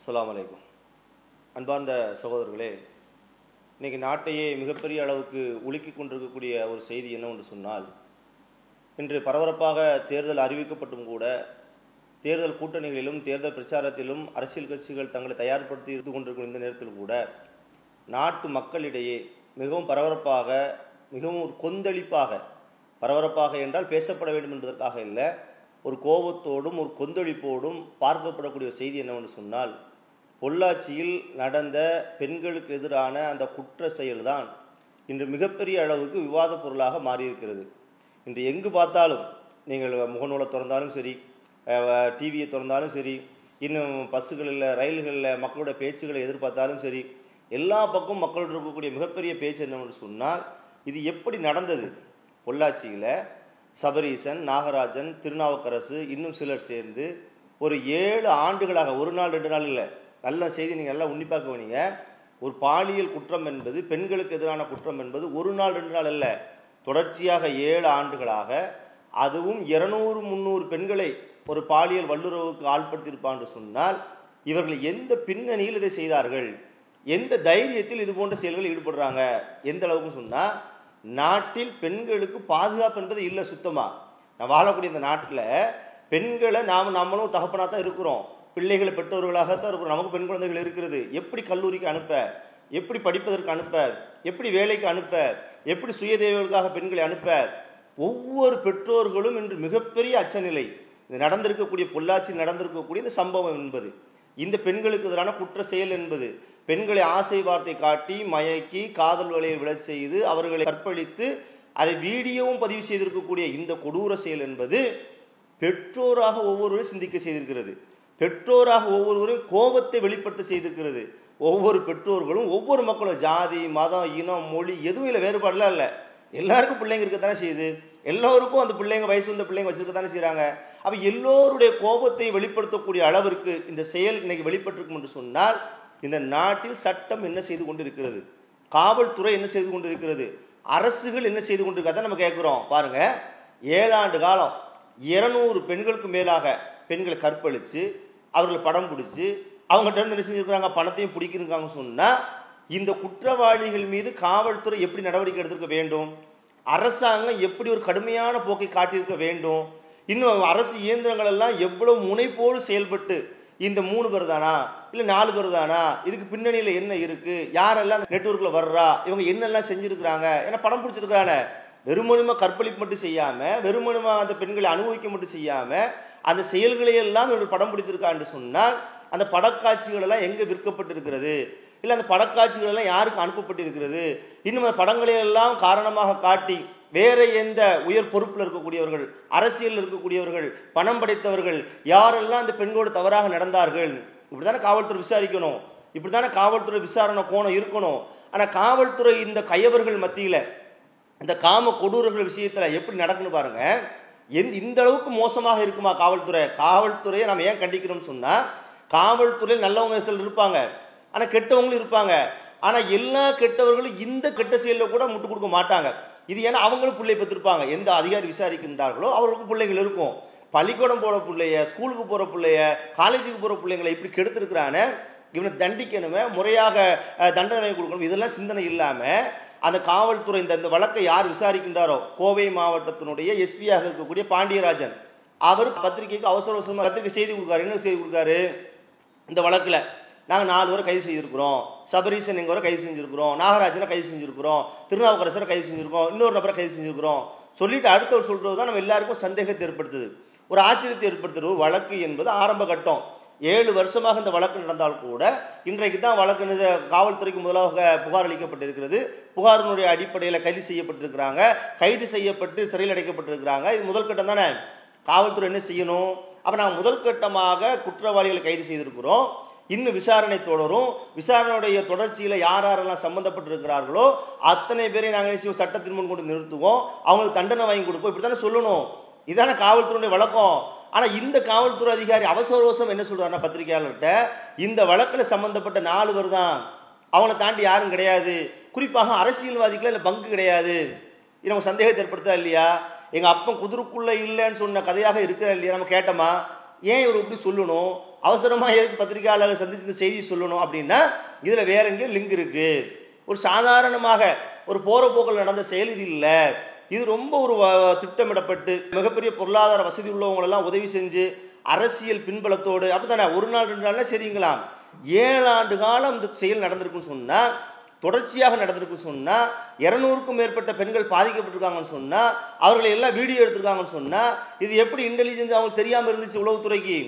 அஸ்லாம் அலைக்கும் அன்பார்ந்த சகோதரர்களே இன்னைக்கு நாட்டையே மிகப்பெரிய அளவுக்கு உலுக்கி கொண்டிருக்கக்கூடிய ஒரு செய்தி என்னவென்று சொன்னால் இன்று பரபரப்பாக தேர்தல் அறிவிக்கப்பட்டும் கூட தேர்தல் கூட்டணிகளிலும் தேர்தல் பிரச்சாரத்திலும் அரசியல் கட்சிகள் தங்களை தயார்படுத்தி இருந்து கொண்டிருக்கும் இந்த நேரத்தில் கூட நாட்டு மக்களிடையே மிகவும் பரபரப்பாக மிகவும் ஒரு கொந்தளிப்பாக பரபரப்பாக என்றால் பேசப்பட வேண்டும் என்பதற்காக இல்லை ஒரு கோபத்தோடும் ஒரு கொந்தளிப்போடும் பார்க்கப்படக்கூடிய செய்தி என்னவென்று சொன்னால் பொள்ளாச்சியில் நடந்த பெண்களுக்கு எதிரான அந்த குற்ற செயல்தான் இன்று மிகப்பெரிய அளவுக்கு விவாத பொருளாக மாறியிருக்கிறது. இன்று எங்கு பார்த்தாலும் நீங்கள் முகநூலை திறந்தாலும் சரி டிவியை திறந்தாலும் சரி இன்னும் பஸ்ஸுகளில் ரயில்களில் மக்களோட பேச்சுகளை எதிர்பார்த்தாலும் சரி எல்லா பக்கமும் மக்களோட இருக்கக்கூடிய மிகப்பெரிய பேச்சு என்னவென்று சொன்னால் இது எப்படி நடந்தது? பொள்ளாச்சியில் சபரீசன் நாகராஜன் திருநாவுக்கரசு இன்னும் சிலர் சேர்ந்து ஒரு ஏழு ஆண்டுகளாக ஒரு நாள் ரெண்டு நாள் இல்லை நல்ல செய்தி நீங்கள் நல்லா உன்னிப்பாக்க வேணீங்க ஒரு பாலியல் குற்றம் என்பது பெண்களுக்கு எதிரான குற்றம் என்பது ஒரு நாள் ரெண்டு நாள் இல்லை. தொடர்ச்சியாக ஏழு ஆண்டுகளாக அதுவும் இருநூறு முந்நூறு பெண்களை ஒரு பாலியல் வல்லுறவுக்கு ஆள்படுத்தியிருப்பான் என்று சொன்னால் இவர்கள் எந்த பின்னணியில் இதை செய்தார்கள்? எந்த தைரியத்தில் இது போன்ற செயல்களில் ஈடுபடுறாங்க? எந்த அளவுக்கு சொன்னால் நாட்டில் பெண்களுக்கு பாதுகாப்பு என்பது இல்லை சுத்தமாக நான் வாழக்கூடிய இந்த நாட்டில் பெண்களை நாம் நம்மளும் தகப்பனாக தான் இருக்கிறோம். பிள்ளைகளை பெற்றோர்களாகத்தான் இருக்கிறோம். நமக்கு பெண் குழந்தைகள் இருக்கிறது. எப்படி கல்லூரிக்கு அனுப்ப? எப்படி படிப்பதற்கு அனுப்ப? எப்படி வேலைக்கு அனுப்ப? எப்படி சுயதேவர்களுக்காக பெண்களை அனுப்ப? ஒவ்வொரு பெற்றோர்களும் இன்று மிகப்பெரிய அச்சநிலை. இது நடந்திருக்கக்கூடிய பொள்ளாச்சி நடந்திருக்கக்கூடிய இந்த சம்பவம் என்பது. இந்த பெண்களுக்கு எதிரான குற்ற செயல் என்பது. பெண்களை ஆசை வார்த்தை காட்டி மயக்கி காதல் வலையை விழச் செய்து அவர்களை கற்பழித்து அதை வீடியோவும் பதிவு செய்திருக்கக்கூடிய இந்த கொடூர செயல் என்பது பெற்றோராக ஒவ்வொருவரும் சிந்திக்க செய்திருக்கிறது. பெற்றோராக ஒவ்வொருவரும் கோபத்தை வெளிப்படுத்த செய்திருக்கிறது. ஒவ்வொரு பெற்றோர்களும் ஒவ்வொரு மக்களும் ஜாதி மதம் இனம் மொழி எதுவும் இல்லை வேறுபாடுலாம் இல்லை. எல்லாருக்கும் பிள்ளைங்க இருக்கத்தானே செய்யுது. எல்லோருக்கும் அந்த பிள்ளைங்க வயசு வந்த பிள்ளைங்க வச்சிருக்க தானே செய்கிறாங்க அப்போ எல்லோருடைய கோபத்தை வெளிப்படுத்தக்கூடிய அளவிற்கு இந்த செயல் இன்னைக்கு வெளிப்பட்டிருக்கும் என்று சொன்னால் இந்த நாட்டில் சட்டம் என்ன செய்து கொண்டிருக்கிறது? காவல்துறை என்ன செய்து கொண்டிருக்கிறது? அரசுகள் என்ன செய்து கொண்டிருக்கிறத நம்ம கேட்குறோம் பாருங்க ஏழாண்டு காலம் இருநூறு பெண்களுக்கு மேலாக பெண்களை கற்பழித்து அவர்களை படம் பிடிச்சி அவங்ககிட்ட இருந்து என்ன செஞ்சுருக்காங்க பணத்தையும் பிடிக்கிறாங்க சொன்னால் இந்த குற்றவாளிகள் மீது காவல்துறை எப்படி நடவடிக்கை எடுத்திருக்க வேண்டும்? அரசாங்கம் எப்படி ஒரு கடுமையான போக்கை காட்டியிருக்க வேண்டும்? இன்னும் அரசு இயந்திரங்கள் எல்லாம் எவ்வளவு முனைப்போடு செயல்பட்டு இந்த மூணு பேர் தானா? இல்லை நாலு பேர் தானா? இதுக்கு பின்னணியில் என்ன இருக்குது யாரெல்லாம் நெட்ஒர்க்கில் வர்றா? இவங்க என்னெல்லாம் செஞ்சுருக்கிறாங்க? ஏன்னா படம் பிடிச்சிருக்கிறானே. வெறுமனுமா கற்பழிப்பு மட்டும் செய்யாமல் வெறுமனுமா அந்த பெண்களை அனுபவிக்க மட்டும் செய்யாமல் அந்த செயல்களையெல்லாம் இவர்கள் படம் பிடித்திருக்கான்னு சொன்னால் அந்த படக்காட்சிகள் எல்லாம் எங்கே விற்கப்பட்டிருக்கிறது? இல்லை அந்த படக்காட்சிகள் எல்லாம் யாருக்கு அனுப்பப்பட்டிருக்கிறது? இன்னும் அந்த படங்களை எல்லாம் காரணமாக காட்டி வேற எந்த உயர் பொறுப்பில் இருக்கக்கூடியவர்கள் அரசியலில் இருக்கக்கூடியவர்கள் பணம் படைத்தவர்கள் யாரெல்லாம் அந்த பெண்களோடு தவறாக நடந்தார்கள்? இப்படித்தானே காவல்துறை விசாரிக்கணும். இப்படித்தானே காவல்துறை விசாரணை கோணம் இருக்கணும். ஆனால் காவல்துறை இந்த கையவர்கள் மத்தியில் இந்த காம கொடூரர்கள் விஷயத்தில் எப்படி நடக்குன்னு பாருங்க. எந் இந்த அளவுக்கு மோசமாக இருக்குமா காவல்துறை? காவல்துறையை நம்ம ஏன் கண்டிக்கிறோம்னு சொன்னால் காவல்துறையில் நல்லவங்க சிலர் இருப்பாங்க. ஆனால் கெட்டவங்களும் இருப்பாங்க. ஆனால் எல்லா கெட்டவர்களும் இந்த கெட்ட செயலில் கூட முட்டு கொடுக்க மாட்டாங்க. இது ஏன்னா அவங்களும் பிள்ளை பெற்றிருப்பாங்க. எந்த அதிகாரி விசாரிக்கின்றார்களோ அவர்களுக்கும் பிள்ளைகள் இருக்கும். பள்ளிக்கூடம் போகிற பிள்ளைய ஸ்கூலுக்கு போகிற பிள்ளைய காலேஜுக்கு போகிற பிள்ளைங்களை இப்படி கெடுத்துருக்கிறானே இவனை தண்டிக்கணுமே முறையாக தண்டனை கொடுக்கணும் இதெல்லாம் சிந்தனை இல்லாமல் அந்த காவல்துறை இந்த இந்த வழக்கை யார் விசாரிக்கின்றாரோ கோவை மாவட்டத்தினுடைய எஸ்பியாக இருக்கக்கூடிய பாண்டியராஜன். அவர் பத்திரிகைக்கு அவசர அவசரமாக பத்திரிகை செய்தி கொடுக்காரு. என்ன செய்தி கொடுக்காரு? இந்த வழக்கில் நாங்கள் நாலு பேரை கைது செய்திருக்கிறோம் சபரீசன் எங்கள் வரை கைது செஞ்சுருக்கிறோம். நாகராஜனை கைது செஞ்சுருக்கிறோம். திருநாவுக்கரசரை கைது செஞ்சுருக்கோம். இன்னொரு நபரை கைது செஞ்சுருக்கிறோம். சொல்லிட்டு அடுத்தவர் சொல்கிறது தான் நம்ம எல்லாருக்கும் சந்தேகத்தை ஏற்படுத்துது. ஒரு ஆச்சரியத்தை ஏற்படுத்துறது ஒரு வழக்கு என்பது ஆரம்ப கட்டம். ஏழு வருஷமாக இந்த வழக்கு நடந்தால் கூட இன்றைக்கு தான் வழக்கு காவல்துறைக்கு முதலாக புகார் அளிக்கப்பட்டிருக்கிறது. புகாரினுடைய அடிப்படையில் கைது செய்யப்பட்டிருக்கிறாங்க. கைது செய்யப்பட்டு சிறையில் அடைக்கப்பட்டிருக்கிறாங்க. இது முதல் கட்டம் தானே? காவல்துறை என்ன செய்யணும்? அப்போ நாங்கள் முதல் கட்டமாக குற்றவாளிகளை கைது செய்திருக்கிறோம். இன்னும் விசாரணை தொடரும். விசாரணையுடைய தொடர்ச்சியில் யார் யாரெல்லாம் சம்மந்தப்பட்டிருக்கிறார்களோ அத்தனை பேரை நாங்கள் சட்டத்தின் முன் கொண்டு நிறுத்துவோம். அவங்களுக்கு தண்டனை வாங்கி கொடுப்போம். இப்படி தானே சொல்லணும். இதான காவல்துறையுடைய வழக்கம். ஆனால் இந்த காவல்துறை அதிகாரி அவசர அவசரம் என்ன சொல்றாருன்னா பத்திரிகையாளர்கிட்ட இந்த வழக்கில் சம்மந்தப்பட்ட நாலு பேர் தான். அவனை தாண்டி யாரும் கிடையாது. குறிப்பாக அரசியல்வாதிகள் இல்லை பங்கு கிடையாது. இது நம்ம சந்தேகத்தை ஏற்படுத்தா இல்லையா? எங்கள் அப்பன் குதிருக்குள்ளே இல்லைன்னு சொன்ன கதையாக இருக்கிறதா இல்லையா? நம்ம கேட்டோமா? ஏன் இவர் இப்படி சொல்லணும்? அவசரமாக எதுக்கு பத்திரிகையாளர்கள் சந்தித்து இந்த செய்தி சொல்லணும் அப்படின்னா இதில் வேற எங்கேயும் லிங்க் இருக்கு. ஒரு சாதாரணமாக ஒரு போகிற போக்கில் நடந்த செயல் இது இல்லை. இது ரொம்ப ஒரு திட்டமிடப்பட்டு மிகப்பெரிய பொருளாதார வசதி உள்ளவங்களெல்லாம் உதவி செஞ்சு அரசியல் பின்பலத்தோடு அப்படி தானே ஒரு நாள் ரெண்டு நாள்னா சரிங்களாம் ஏழு ஆண்டு காலம் இந்த செயல் நடந்திருக்குன்னு சொன்னால் தொடர்ச்சியாக நடந்திருக்கு சொன்னால் இரநூறுக்கும் மேற்பட்ட பெண்கள் பாதிக்கப்பட்டிருக்காங்கன்னு சொன்னால் அவர்களை எல்லாம் வீடியோ எடுத்திருக்காங்கன்னு சொன்னால் இது எப்படி இன்டெலிஜென்ஸ் அவங்களுக்கு தெரியாமல் இருந்துச்சு உளவுத்துறைக்கு?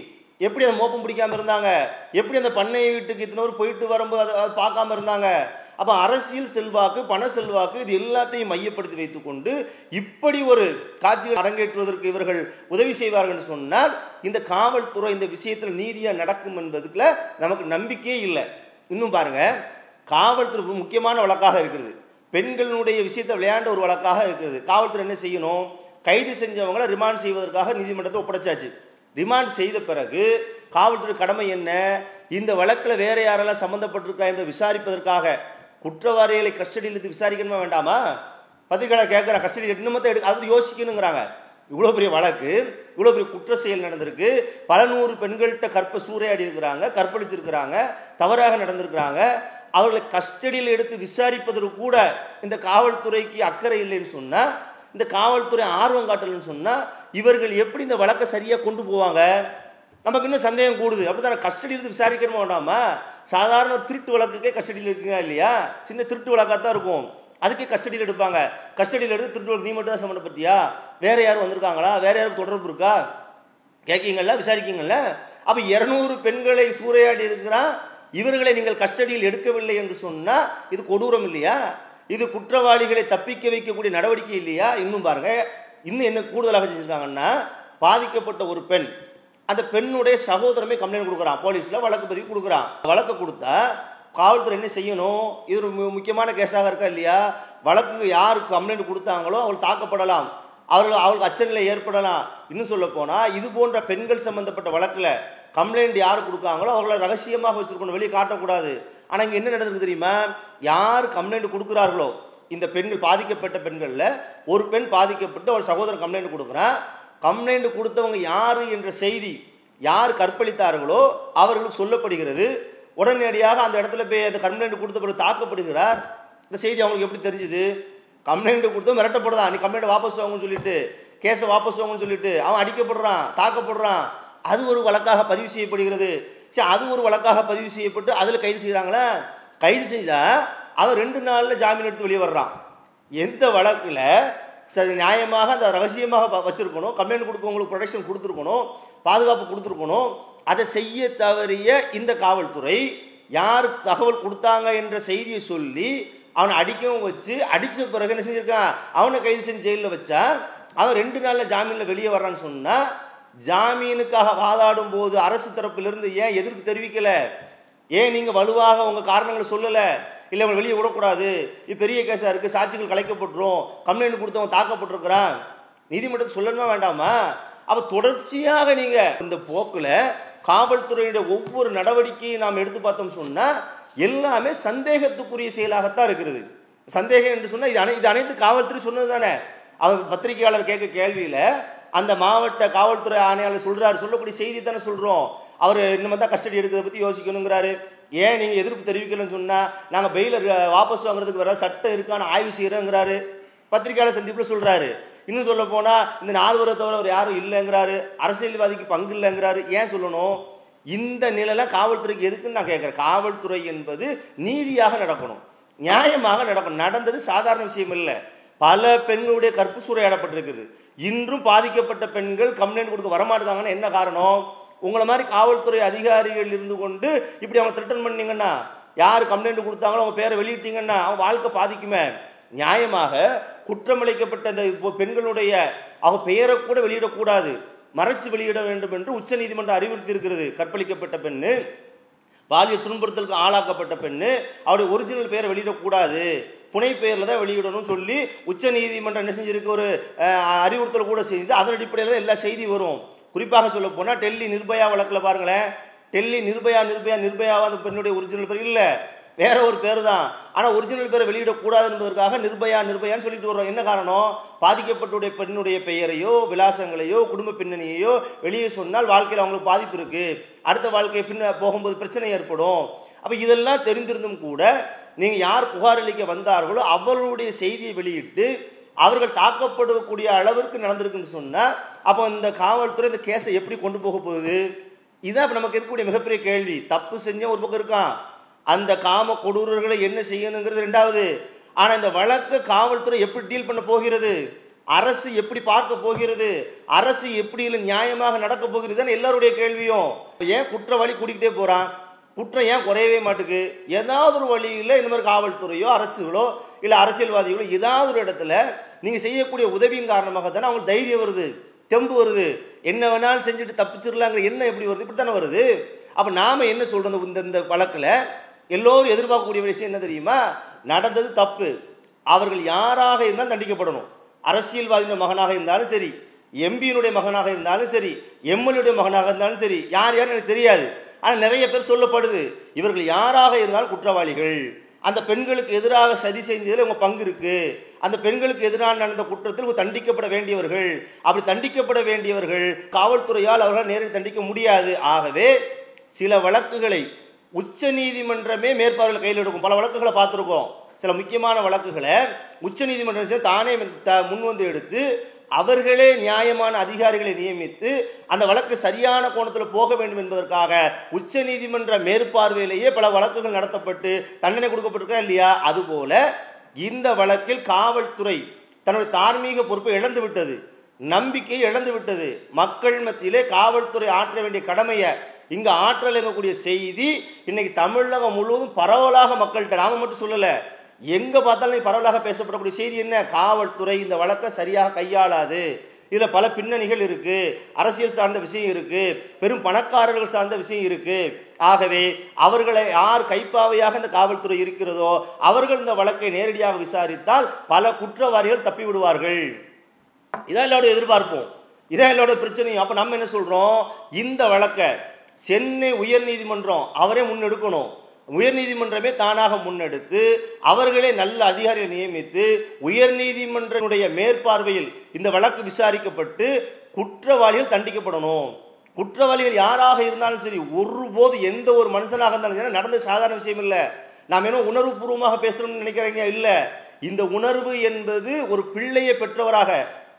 எப்படி அந்த மோப்பம் பிடிக்காமல் இருந்தாங்க? எப்படி அந்த பண்ணை வீட்டுக்கு இத்தனோர் போயிட்டு வரும்போது அதை அதை பார்க்காம இருந்தாங்க? அப்போ அரசியல் செல்வாக்கு பண செல்வாக்கு இது எல்லாத்தையும் மையப்படுத்தி வைத்துக்கொண்டு இப்படி ஒரு காட்சிகள் அரங்கேற்றுவதற்கு இவர்கள் உதவி செய்வார்கள் சொன்னால் இந்த காவல்துறை இந்த விஷயத்தில் நீதியாக நடக்கும் என்பதுக்குள்ள நமக்கு நம்பிக்கையே இல்லை. இன்னும் பாருங்க. காவல்துறை முக்கியமான வழக்காக இருக்கிறது. பெண்களுடைய விஷயத்தை விளையாண்ட ஒரு வழக்காக இருக்கிறது. காவல்துறை என்ன செய்யணும்? கைது செஞ்சவங்களை ரிமாண்ட் செய்வதற்காக நீதிமன்றத்தை ஒப்படைச்சாச்சு. ரிமாண்ட் செய்த பிறகு காவல்துறை கடமை என்ன? இந்த வழக்கில் வேற யாரெல்லாம் சம்மந்தப்பட்டிருக்கா என்று விசாரிப்பதற்காக குற்றவாளிகளை கஸ்டடியில் எடுத்து விசாரிக்கணுமா வேண்டாமா? பத்திரிகையாளர் கேட்குற கஸ்டடி இன்னமத்தை எடு அது யோசிக்கணுங்கிறாங்க. இவ்வளோ பெரிய வழக்கு இவ்வளோ பெரிய குற்ற செயல் நடந்திருக்கு. பல நூறு பெண்கள்கிட்ட கற்ப சூறையாடி இருக்கிறாங்க கற்பழிச்சிருக்கிறாங்க தவறாக நடந்திருக்கிறாங்க. அவர்களை கஸ்டடியில் எடுத்து விசாரிப்பதற்கு கூட இந்த காவல்துறைக்கு அக்கறை இல்லைன்னு சொன்னால் இந்த காவல்துறை ஆர்வம் காட்டலன்னு சொன்னால் இவர்கள் எப்படி இந்த வழக்கை சரியாக கொண்டு போவாங்க? நமக்கு இன்னும் சந்தேகம் கூடுது. அப்படித்தானே? கஸ்டடியில் இருந்து விசாரிக்கணுமா வேண்டாமா? சாதாரண திருட்டு வழக்குக்கே கஸ்டடியில் இருக்குங்க இல்லையா? சின்ன திருட்டு வழக்காக தான் இருக்கும். அதுக்கே கஸ்டடியில் எடுப்பாங்க. கஸ்டடியில் எடுத்து திருட்டு வழக்கு நீ மட்டும் தான் சம்மந்தப்பட்டியா வேறு யாரும் வந்திருக்காங்களா? வேறு யாரும் தொடர்பு இருக்கா? கேட்கீங்கல்ல விசாரிக்கீங்கல்ல? அப்போ இரநூறு பெண்களை சூறையாடி இருக்கிறான். இவர்களை நீங்கள் கஸ்டடியில் எடுக்கவில்லை என்று சொன்னால் இது கொடூரம் இல்லையா? இது குற்றவாளிகளை தப்பிக்க வைக்கக்கூடிய நடவடிக்கை இல்லையா? இன்னும் பாருங்க. இன்னும் என்ன கூடுதலாக செஞ்சிருக்காங்கன்னா பாதிக்கப்பட்ட ஒரு பெண் அந்த பெண்ணுடைய சகோதரமே கம்ப்ளைண்ட் கொடுக்குறான். போலீஸில் வழக்கு பதிவு கொடுக்குறான். வழக்கு கொடுத்தா காவல்துறை என்ன செய்யணும்? இது ஒரு மு- முக்கியமான கேஸாக இருக்கா இல்லையா? வழக்கு யாருக்கு கம்ப்ளைண்ட் கொடுத்தாங்களோ அவள் தாக்கப்படலாம். அவர்கள் அவர்களுக்கு அச்சநிலை ஏற்படலாம் இன்னும் சொல்ல போனால் இது போன்ற பெண்கள் சம்பந்தப்பட்ட வழக்கில் கம்ப்ளைண்ட் யார் கொடுக்காங்களோ அவர்களை ரகசியமாக வச்சுருக்கணும் வெளியே காட்டக்கூடாது. ஆனால் இங்கே என்ன நடந்திருக்கு தெரியுமா? யார் கம்ப்ளைண்ட் கொடுக்குறார்களோ இந்த பெண்கள் பாதிக்கப்பட்ட பெண்களில் ஒரு பெண் பாதிக்கப்பட்டு அவள் சகோதரன் கம்ப்ளைண்ட் கொடுக்குறான் கம்ப்ளைண்ட் கொடுத்தவங்க யார் என்ற செய்தி யார் கற்பழித்தார்களோ அவர்களுக்கு சொல்லப்படுகிறது. உடனடியாக அந்த இடத்துல போய் அந்த கம்ப்ளைண்ட் கொடுத்த பிறகு தாக்கப்படுகிறார். இந்த செய்தி அவங்களுக்கு எப்படி தெரிஞ்சுது? கம்ப்ளைண்ட் கொடுத்து மிரட்டப்படுறான். நீ கம்ப்ளைண்ட் வாபஸ் வாங்கன்னு சொல்லிட்டு கேஸை வாபஸ் வாங்கன்னு சொல்லிட்டு அவன் அடிக்கப்படுறான் தாக்கப்படுறான். அது ஒரு வழக்காக பதிவு செய்யப்படுகிறது. சரி அது ஒரு வழக்காக பதிவு செய்யப்பட்டு அதில் கைது செய்கிறாங்களே? கைது செய்தால் அவன் ரெண்டு நாளில் ஜாமீன் எடுத்து வெளியே வர்றான். எந்த வழக்கில் சரி நியாயமாக அந்த ரகசியமாக வ- கம்ப்ளைண்ட் கொடுக்கவங்களுக்கு ப்ரொடெக்ஷன் கொடுத்துருக்கணும். பாதுகாப்பு கொடுத்துருக்கணும். அதை செய்ய தவறிய இந்த காவல்துறை யார் தகவல் கொடுத்தாங்க என்ற செய்தியை சொல்லி அவனை அடிக்கவும் வச்சு அடித்த பிறகு என்ன செஞ்சுருக்கான்? அவனை கைது செஞ்சு ஜெயிலில் வச்சா அவன் ரெண்டு நாளில் ஜாமீனில் வெளியே வர்றான்னு சொன்னால் ஜாமீனுக்காக வாதாடும் போது அரசு தரப்பிலிருந்து ஏன் எதிர்ப்பு தெரிவிக்கலை? ஏன் நீங்கள் வலுவாக உங்கள் காரணங்களை சொல்லலை? இல்லை அவன் வெளியே விடக்கூடாது. இது பெரிய கேஸாக இருக்குது சாட்சிகள் கலைக்கப்பட்டுரும். கம்ப்ளைண்ட் கொடுத்தவன் தாக்கப்பட்டிருக்கிறான். நீதிமன்றத்தை சொல்லணுமா வேண்டாமா? அப்போ தொடர்ச்சியாக நீங்கள் இந்த போக்கில் காவல்துறையுடைய ஒவ்வொரு நடவடிக்கையும் நாம் எடுத்து பார்த்தோம் சொன்னால் எல்லாமே சந்தேகத்துக்குரிய செயலாகத்தான் இருக்கிறது சந்தேகம் என்று சொன்னால் இது அனை இது அனைத்து காவல்துறை சொன்னது தானே. அவர் பத்திரிகையாளர் கேட்க கேள்வியில் அந்த மாவட்ட காவல்துறை ஆணையாளர் சொல்கிறார் சொல்லக்கூடிய செய்தி தானே சொல்கிறோம் அவர் இன்னும் தான் கஸ்டடி எடுக்கிறத பற்றி யோசிக்கணுங்கிறாரு. ஏன் நீங்கள் எதிர்ப்பு தெரிவிக்கலன்னு சொன்னால் நாங்கள் பெயில வாபஸ் வாங்குறதுக்கு வர சட்டம் இருக்கான்னு ஆய்வு செய்கிறோங்கிறாரு பத்திரிகையாளர் சந்திப்பில் சொல்கிறாரு இன்னும் சொல்ல போனால் இந்த நால்வரை தவிர அவர் யாரும் இல்லைங்கிறாரு. அரசியல்வாதிக்கு பங்கு இல்லைங்கிறாரு. ஏன் சொல்லணும்? இந்த நிலையில காவல்துறைக்கு எதுக்குன்னு நான் கேட்குறேன். காவல்துறை என்பது நீதியாக நடக்கணும். நியாயமாக நடக்கணும். நடந்தது சாதாரண விஷயம் இல்லை. பல பெண்களுடைய கற்பு சூறையாடப்பட்டிருக்குது இன்றும் பாதிக்கப்பட்ட பெண்கள் கம்ப்ளைண்ட் கொடுக்க வரமாட்டாங்கன்னு என்ன காரணம்? உங்களை மாதிரி காவல்துறை அதிகாரிகள் இருந்து கொண்டு இப்படி அவங்க த்ரிட்டன் பண்ணீங்கன்னா யார் கம்ப்ளைண்ட் கொடுத்தாங்களோ அவங்க பேரை வெளியிட்டீங்கன்னா அவங்க வாழ்க்கை பாதிக்குமே. நியாயமாக குற்றமளிக்கப்பட்ட இந்த இப்போ பெண்களுடைய அவங்க பெயரை கூட வெளியிடக்கூடாது. மறைச்சு வெளியிட வேண்டும் என்று உச்சநீதிமன்றம் அறிவுறுத்தி இருக்கிறது. கற்பழிக்கப்பட்ட பெண்ணு பாலியல் துன்புறுத்தலுக்கு ஆளாக்கப்பட்ட பெண்ணு அவருடைய ஒரிஜினல் பெயரை வெளியிடக்கூடாது. புனை பெயரில் தான் வெளியிடணும்னு சொல்லி உச்ச நீதிமன்றம் என்ன செஞ்சிருக்கு? ஒரு அறிவுறுத்தல் கூட செய்து அதன் அடிப்படையில் தான் எல்லா செய்தி வரும். குறிப்பாக சொல்ல போனால் டெல்லி நிர்பயா வழக்கில் பாருங்களேன். டெல்லி நிர்பயா நிர்பயா நிர்பயாவாத பெண்ணுடைய ஒரிஜினல் பெயர் இல்லை. வேற ஒரு பேர் தான் ஆனால் ஒரிஜினல் பேரை வெளியிடக்கூடாது என்பதற்காக நிர்பயா நிர்பயான்னு சொல்லிட்டு வர்றோம். என்ன காரணம்? பாதிக்கப்பட்டுடைய பெண்ணுடைய பெயரையோ விலாசங்களையோ குடும்ப பின்னணியையோ வெளியே சொன்னால் வாழ்க்கையில் அவங்களுக்கு பாதிப்பு இருக்கு. அடுத்த வாழ்க்கையை பின்ன போகும்போது பிரச்சனை ஏற்படும். அப்போ இதெல்லாம் தெரிந்திருந்தும் கூட நீங்கள் யார் புகார் அளிக்க வந்தார்களோ அவர்களுடைய செய்தியை வெளியிட்டு அவர்கள் தாக்கப்படக்கூடிய அளவிற்கு நடந்திருக்குன்னு சொன்னால் அப்போ இந்த காவல்துறை இந்த கேஸை எப்படி கொண்டு போக போகுது? இதுதான் இப்போ நமக்கு இருக்கக்கூடிய மிகப்பெரிய கேள்வி. தப்பு செஞ்ச ஒரு பக்கம் இருக்கான். அந்த காம கொடூரர்களை என்ன செய்யணுங்கிறது ரெண்டாவது. ஆனால் இந்த வழக்கு காவல்துறை எப்படி டீல் பண்ண போகிறது? அரசு எப்படி பார்க்க போகிறது? அரசு எப்படி நியாயமாக நடக்க போகிறது எல்லாருடைய கேள்வியும். இப்ப ஏன் குற்றவாளி கூட்டிக்கிட்டே போகிறான் குற்றம் ஏன் குறையவே மாட்டுக்கு? ஏதாவது ஒரு வழியில் இந்த மாதிரி காவல்துறையோ அரசுகளோ இல்லை அரசியல்வாதிகளோ ஏதாவது ஒரு இடத்துல நீங்கள் செய்யக்கூடிய உதவியின் காரணமாக தானே அவங்களுக்கு தைரியம் வருது தெம்பு வருது. என்ன வேணாலும் செஞ்சுட்டு தப்பிச்சிடலாங்கிற என்ன எப்படி வருது? இப்படி தானே வருது. அப்போ நாம் என்ன சொல்கிறோம் இந்த இந்த வழக்கில்? எல்லோரும் எதிர்பார்க்கக்கூடிய விஷயம் என்ன தெரியுமா? நடந்தது தப்பு. அவர்கள் யாராக இருந்தாலும் தண்டிக்கப்படணும். அரசியல்வாதியின் மகனாக இருந்தாலும் சரி எம்பியினுடைய மகனாக இருந்தாலும் சரி எம்எல்ஏடைய மகனாக இருந்தாலும் சரி யார் யார் எனக்கு தெரியாது. ஆனால் நிறைய பேர் சொல்லப்படுது இவர்கள் யாராக இருந்தாலும் குற்றவாளிகள். அந்த பெண்களுக்கு எதிராக சதி செஞ்சதில் உங்கள் பங்கு இருக்குது அந்த பெண்களுக்கு எதிராக நடந்த குற்றத்தில் தண்டிக்கப்பட வேண்டியவர்கள். அப்படி தண்டிக்கப்பட வேண்டியவர்கள் காவல்துறையால் அவர்கள் நேரில் தண்டிக்க முடியாது. ஆகவே சில வழக்குகளை உச்ச நீதிமன்றமே மேற்பார்வையில் கையில் எடுக்கும். பல வழக்குகளை பார்த்துருக்கோம். சில முக்கியமான வழக்குகளை. உச்ச நீதிமன்றம் தானே த- முன் வந்து எடுத்து அவர்களே நியாயமான அதிகாரிகளை நியமித்து அந்த வழக்கு சரியான கோணத்தில் போக வேண்டும் என்பதற்காக உச்ச நீதிமன்ற மேற்பார்வையிலேயே பல வழக்குகள் நடத்தப்பட்டு தண்டனை கொடுக்கப்பட்டிருக்கா இல்லையா? அதுபோல இந்த வழக்கில் காவல்துறை தன்னுடைய தார்மீக பொறுப்பை இழந்து விட்டது. நம்பிக்கை இழந்து விட்டது. மக்கள் மத்தியிலே காவல்துறை ஆற்ற வேண்டிய கடமையை இங்க ஆற்றல் இருக்கக்கூடிய செய்தி இன்னைக்கு தமிழகம் முழுவதும் பரவலாக மக்கள்கிட்ட நாம மட்டும் சொல்லல. எங்க பார்த்தாலும் பரவலாக பேசப்படக்கூடிய செய்தி என்ன? காவல்துறை இந்த வழக்கை சரியாக கையாளாது. இதுல பல பின்னணிகள் இருக்கு. அரசியல் சார்ந்த விஷயம் இருக்கு. பெரும் பணக்காரர்கள் சார்ந்த விஷயம் இருக்கு. ஆகவே அவர்களை யார் கைப்பாவையாக இந்த காவல்துறை இருக்கிறதோ அவர்கள் இந்த வழக்கை நேரடியாக விசாரித்தால் பல குற்றவாளிகள் தப்பி விடுவார்கள் இதான் எல்லாரோட எதிர்பார்ப்போம். இதான் எல்லாரோட பிரச்சனையும். அப்ப நம்ம என்ன சொல்றோம்? இந்த வழக்கை சென்னை உயர்நீதிமன்றம் அவரே முன்னெடுக்கணும். உயர்நீதிமன்றமே தானாக முன்னெடுத்து அவர்களே நல்ல அதிகாரிகளை நியமித்து உயர்நீதிமன்றனுடைய மேற்பார்வையில் இந்த வழக்கு விசாரிக்கப்பட்டு குற்றவாளிகள் தண்டிக்கப்படணும். குற்றவாளிகள் யாராக இருந்தாலும் சரி ஒருபோது எந்த ஒரு மனுஷனாக இருந்தாலும் சரி நடந்த சாதாரண விஷயம் இல்லை. நாம் என்ன உணர்வுபூர்வமாக பேசணும்னு நினைக்கிறீங்க? இல்லை. இந்த உணர்வு என்பது ஒரு பிள்ளையை பெற்றவராக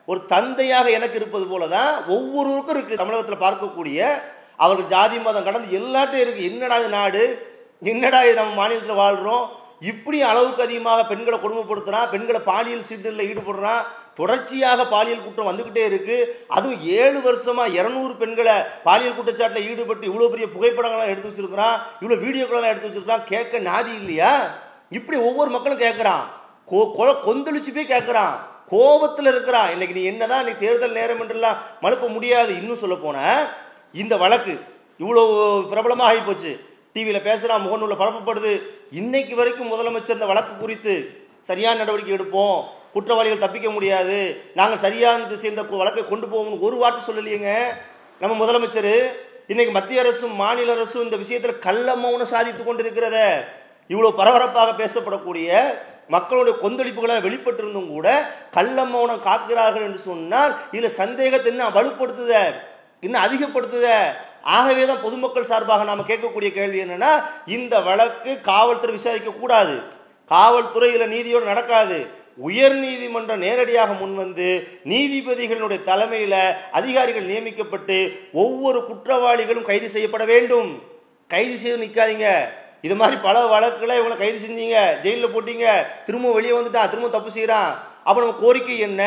ஒரு தந்தையாக எனக்கு இருப்பது போலதான் ஒவ்வொருவருக்கும் இருக்குது தமிழகத்தில் பார்க்கக்கூடிய அவர்கள் ஜாதி மதம் கடந்து எல்லாத்தையும் இருக்குது என்னடா இது நாடு? என்னடா இது நம்ம மாநிலத்தில் வாழ்கிறோம் இப்படி அளவுக்கு அதிகமாக பெண்களை கொடுமைப்படுத்துறான் பெண்களை பாலியல் சீட்டில் ஈடுபடுறான் தொடர்ச்சியாக பாலியல் குற்றம் வந்துக்கிட்டே இருக்கு. அதுவும் ஏழு வருஷமா இருநூறு பெண்களை பாலியல் குற்றச்சாட்டில் ஈடுபட்டு இவ்வளோ பெரிய புகைப்படங்கள்லாம் எடுத்து வச்சிருக்கிறான் இவ்வளோ வீடியோக்கள்லாம் எடுத்து வச்சிருக்கான் கேட்க நாதி இல்லையா? இப்படி ஒவ்வொரு மக்களும் கேட்குறான். கொ- கொந்தளிச்சு போய் கேட்குறான். கோபத்தில் இருக்கிறான். இன்னைக்கு நீ என்னதான் இன்னைக்கு தேர்தல் நேரம் என்றெல்லாம் மழுப்ப முடியாது. இன்னும் சொல்ல போன இந்த வழக்கு இவ்வளோ பிரபலமாக போச்சு. டிவியில் பேசுறான் முகநூலில் பரப்பப்படுது. இன்னைக்கு வரைக்கும் முதலமைச்சர் இந்த வழக்கு குறித்து சரியான நடவடிக்கை எடுப்போம். குற்றவாளிகள் தப்பிக்க முடியாது. நாங்கள் சரியான திசை இந்த வழக்கை கொண்டு போவோம்னு ஒரு வார்த்தை சொல்லலையேங்க. நம்ம முதலமைச்சர் இன்னைக்கு மத்திய அரசும் மாநில அரசும் இந்த விஷயத்தில் கள்ள மௌனம் சாதித்து கொண்டிருக்கிறத இவ்வளோ பரபரப்பாக பேசப்படக்கூடிய மக்களுடைய கொந்தளிப்புகளை வெளிப்பட்டிருந்தும் கூட கள்ள மௌனம் காக்கிறார்கள் என்று சொன்னால் இதில் சந்தேகத்தை என்ன வலுப்படுத்துத? இன்னும் அதிகப்படுத்துத. ஆகவே தான் பொதுமக்கள் சார்பாக நாம் கேட்கக்கூடிய கேள்வி என்னென்னா இந்த வழக்கு காவல்துறை விசாரிக்க கூடாது. நீதியோடு நடக்காது. உயர் நீதிமன்றம் நேரடியாக முன்வந்து நீதிபதிகளுடைய தலைமையில் அதிகாரிகள் நியமிக்கப்பட்டு ஒவ்வொரு குற்றவாளிகளும் கைது செய்யப்பட வேண்டும். கைது செய்து நிற்காதீங்க இது மாதிரி பல வழக்குகளை இவங்களை கைது செஞ்சீங்க. ஜெயிலில் போட்டீங்க. திரும்ப வெளியே வந்துட்டான். திரும்ப தப்பு செய்கிறான் அப்போ நம்ம கோரிக்கை என்ன?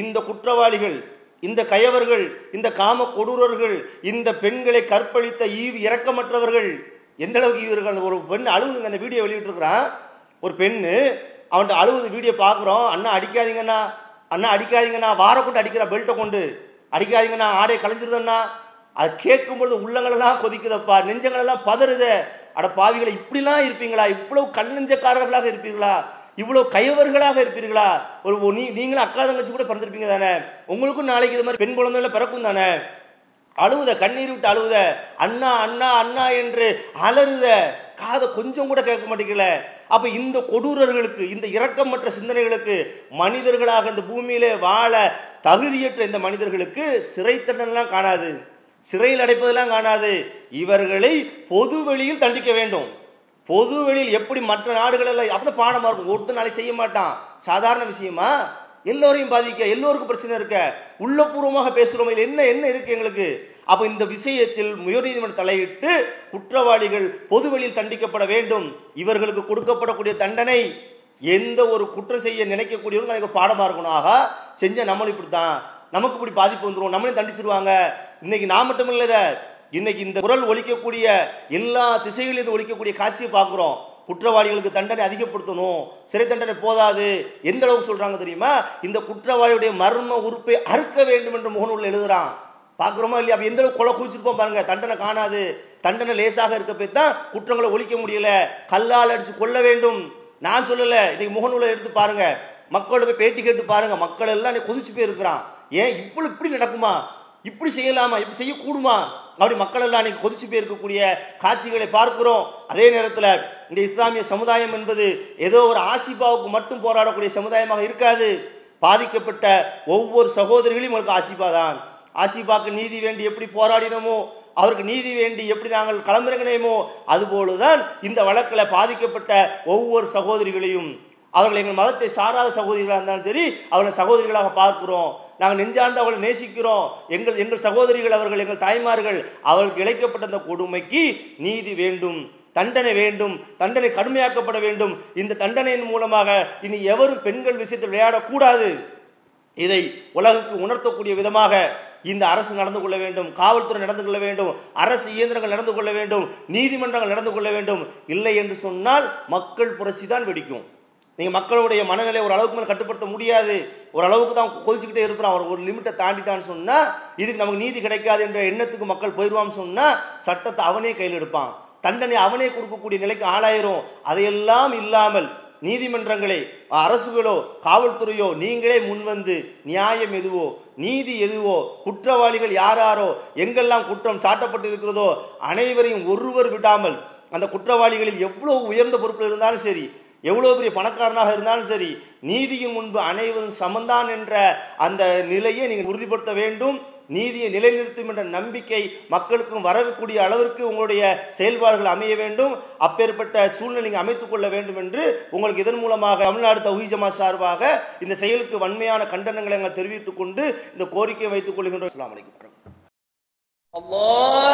இந்த குற்றவாளிகள் இந்த கயவர்கள் இந்த காம கொடூரர்கள் இந்த பெண்களை கற்பழித்த ஈவு இரக்கமற்றவர்கள். எந்த அளவுக்கு இவர்கள் அந்த ஒரு பெண் அழுகுதுங்க அந்த வீடியோ வெளியிட்டு இருக்கிறான் ஒரு பெண்ணு அவன்கிட்ட அழுகுது வீடியோ பார்க்குறோம். அண்ணா அடிக்காதீங்கண்ணா. அண்ணா அடிக்காதீங்கண்ணா. வார கொண்டு அடிக்கிறா பெல்ட்டை கொண்டு. அடிக்காதீங்கண்ணா ஆடையை கலைஞ்சிருதண்ணா. அது கேட்கும்பொழுது உள்ளங்களெல்லாம் கொதிக்குதப்பா நெஞ்சங்களெல்லாம் பதறுதே. அட பாவிகளை இப்படிலாம் இருப்பீங்களா? இவ்வளவு கல் நெஞ்சக்காரர்களாக இருப்பீங்களா இவ்வளோ கயவர்களாக இருப்பீர்களா? ஒரு நீ நீங்களும் அக்கா தங்கச்சி கூட பிறந்திருப்பீங்க தானே? உங்களுக்கும் நாளைக்கு இது மாதிரி பெண் குழந்தைகளை பிறக்கும் தானே? அழுவுத கண்ணீர் விட்டு அழுவுத அண்ணா அண்ணா அண்ணா என்று அலறுத. காதை கொஞ்சம் கூட கேட்க மாட்டேங்கல அப்ப இந்த கொடூரர்களுக்கு இந்த இரக்கமற்ற சிந்தனைகளுக்கு மனிதர்களாக இந்த பூமியிலே வாழ தகுதியற்ற இந்த மனிதர்களுக்கு சிறை தண்டனைலாம் காணாது. சிறையில் அடைப்பதெல்லாம் காணாது. இவர்களை பொது வெளியில் தண்டிக்க வேண்டும். பொது வெளியில் எப்படி மற்ற நாடுகளில் அப்படி பாடமாக இருக்கும் ஒருத்தர் நாளைக்கு செய்ய மாட்டான். சாதாரண விஷயமா? எல்லோரையும் பாதிக்க எல்லோருக்கும் பிரச்சனை இருக்க உள்ளபூர்வமாக பேசுகிறோம் இதுல என்ன என்ன இருக்குது எங்களுக்கு? அப்போ இந்த விஷயத்தில் உயர்நீதிமன்றம் தலையிட்டு குற்றவாளிகள் பொதுவெளியில் தண்டிக்கப்பட வேண்டும். இவர்களுக்கு கொடுக்கப்படக்கூடிய தண்டனை எந்த ஒரு குற்றம் செய்ய நினைக்கக்கூடியவங்க எனக்கு பாடமாக இருக்கணும். ஆகா செஞ்ச நம்மளும் இப்படி தான் நமக்கு இப்படி பாதிப்பு வந்துடும் நம்மளையும் தண்டிச்சிருவாங்க. இன்னைக்கு நான் மட்டும் இல்லை இன்னைக்கு இந்த குரல் ஒழிக்கக்கூடிய எல்லா திசைகளிலும் ஒழிக்கக்கூடிய காட்சியை பார்க்குறோம். குற்றவாளிகளுக்கு தண்டனை அதிகப்படுத்தணும். சிறை தண்டனை போதாது. எந்த அளவுக்கு சொல்றாங்க தெரியுமா? இந்த குற்றவாளியுடைய மர்ம உறுப்பை அறுக்க வேண்டும் என்று முகநூல் எழுதுறான். பார்க்குறோமா இல்லையா? அப்ப எந்த அளவுக்கு கொலை குவிச்சிருப்போம் பாருங்க. தண்டனை காணாது. தண்டனை லேசாக இருக்க போய் தான் குற்றங்களை ஒழிக்க முடியல. கல்லால் அடிச்சு கொள்ள வேண்டும். நான் சொல்லலை. இன்னைக்கு முகநூலை எடுத்து பாருங்க. மக்களோட போய் பேட்டி கேட்டு பாருங்க. மக்கள் எல்லாம் இன்னைக்கு கொதிச்சு போயிருக்கிறான். ஏன் இவ்வளவு இப்படி நடக்குமா? இப்படி செய்யலாமா? இப்படி செய்யக்கூடுமா? அப்படி மக்கள் எல்லாம் அன்றைக்கி கொதிச்சு போயிருக்கக்கூடிய காட்சிகளை பார்க்கிறோம். அதே நேரத்தில் இந்த இஸ்லாமிய சமுதாயம் என்பது ஏதோ ஒரு ஆசிபாவுக்கு மட்டும் போராடக்கூடிய சமுதாயமாக இருக்காது. பாதிக்கப்பட்ட ஒவ்வொரு சகோதரிகளையும் உங்களுக்கு ஆசிபா தான். ஆசிபாக்கு நீதி வேண்டி எப்படி போராடினோமோ அவருக்கு நீதி வேண்டி எப்படி நாங்கள் களமிறங்கினேமோ அதுபோலதான் இந்த வழக்கில் பாதிக்கப்பட்ட ஒவ்வொரு சகோதரிகளையும் அவர்கள் எங்கள் மதத்தை சாராத சகோதரிகளாக இருந்தாலும் சரி அவர்களை சகோதரிகளாக பார்க்கிறோம். நாங்கள் நெஞ்சார்ந்து அவளை நேசிக்கிறோம். எங்கள் எங்கள் சகோதரிகள் அவர்கள் எங்கள் தாய்மார்கள் அவர்களுக்கு இழைக்கப்பட்ட அந்த கொடுமைக்கு நீதி வேண்டும் தண்டனை வேண்டும் தண்டனை கடுமையாக்கப்பட வேண்டும். இந்த தண்டனையின் மூலமாக இனி எவரும் பெண்கள் விஷயத்தில் விளையாடக்கூடாது. இதை உலகுக்கு உணர்த்தக்கூடிய விதமாக இந்த அரசு நடந்து கொள்ள வேண்டும் காவல்துறை நடந்து கொள்ள வேண்டும் அரசு இயந்திரங்கள் நடந்து கொள்ள வேண்டும் நீதிமன்றங்கள் நடந்து கொள்ள வேண்டும். இல்லை என்று சொன்னால் மக்கள் புரட்சி தான் வெடிக்கும். நீங்கள் மக்களுடைய மனநிலை ஒரு அளவுக்கு மேலே கட்டுப்படுத்த முடியாது. ஒரு அளவுக்கு தான் கொதிச்சுக்கிட்டே இருக்கிறான் அவர் ஒரு லிமிட்டை தாண்டிட்டான்னு சொன்னால் இதுக்கு நமக்கு நீதி கிடைக்காது என்ற எண்ணத்துக்கு மக்கள் போயிடுவான்னு சொன்னால் சட்டத்தை அவனே கையில் எடுப்பான். தண்டனை அவனே கொடுக்கக்கூடிய நிலைக்கு ஆளாயிரும். அதையெல்லாம் இல்லாமல் நீதிமன்றங்களே அரசுகளோ காவல்துறையோ நீங்களே முன்வந்து நியாயம் எதுவோ நீதி எதுவோ குற்றவாளிகள் யாராரோ எங்கெல்லாம் குற்றம் சாட்டப்பட்டிருக்கிறதோ அனைவரையும் ஒருவர் விடாமல் அந்த குற்றவாளிகளில் எவ்வளோ உயர்ந்த பொறுப்பில் இருந்தாலும் சரி எவ்வளோ பெரிய பணக்காரனாக இருந்தாலும் சரி நீதியின் முன்பு அனைவரும் சமந்தான் என்ற அந்த நிலையை நீங்கள் உறுதிப்படுத்த வேண்டும். நீதியை நிலைநிறுத்தும் என்ற நம்பிக்கை மக்களுக்கும் வரக்கூடிய அளவிற்கு உங்களுடைய செயல்பாடுகள் அமைய வேண்டும். அப்பேற்பட்ட சூழ்நிலை நீங்கள் அமைத்துக் கொள்ள வேண்டும் என்று உங்களுக்கு இதன் மூலமாக தமிழ்நாடு தௌஹி சார்பாக இந்த செயலுக்கு வன்மையான கண்டனங்களை நாங்கள் தெரிவித்துக் கொண்டு இந்த கோரிக்கையை வைத்துக் கொள்கின்றோம். அஸ்லாம் வலைக்கம் அல்லாஹ்!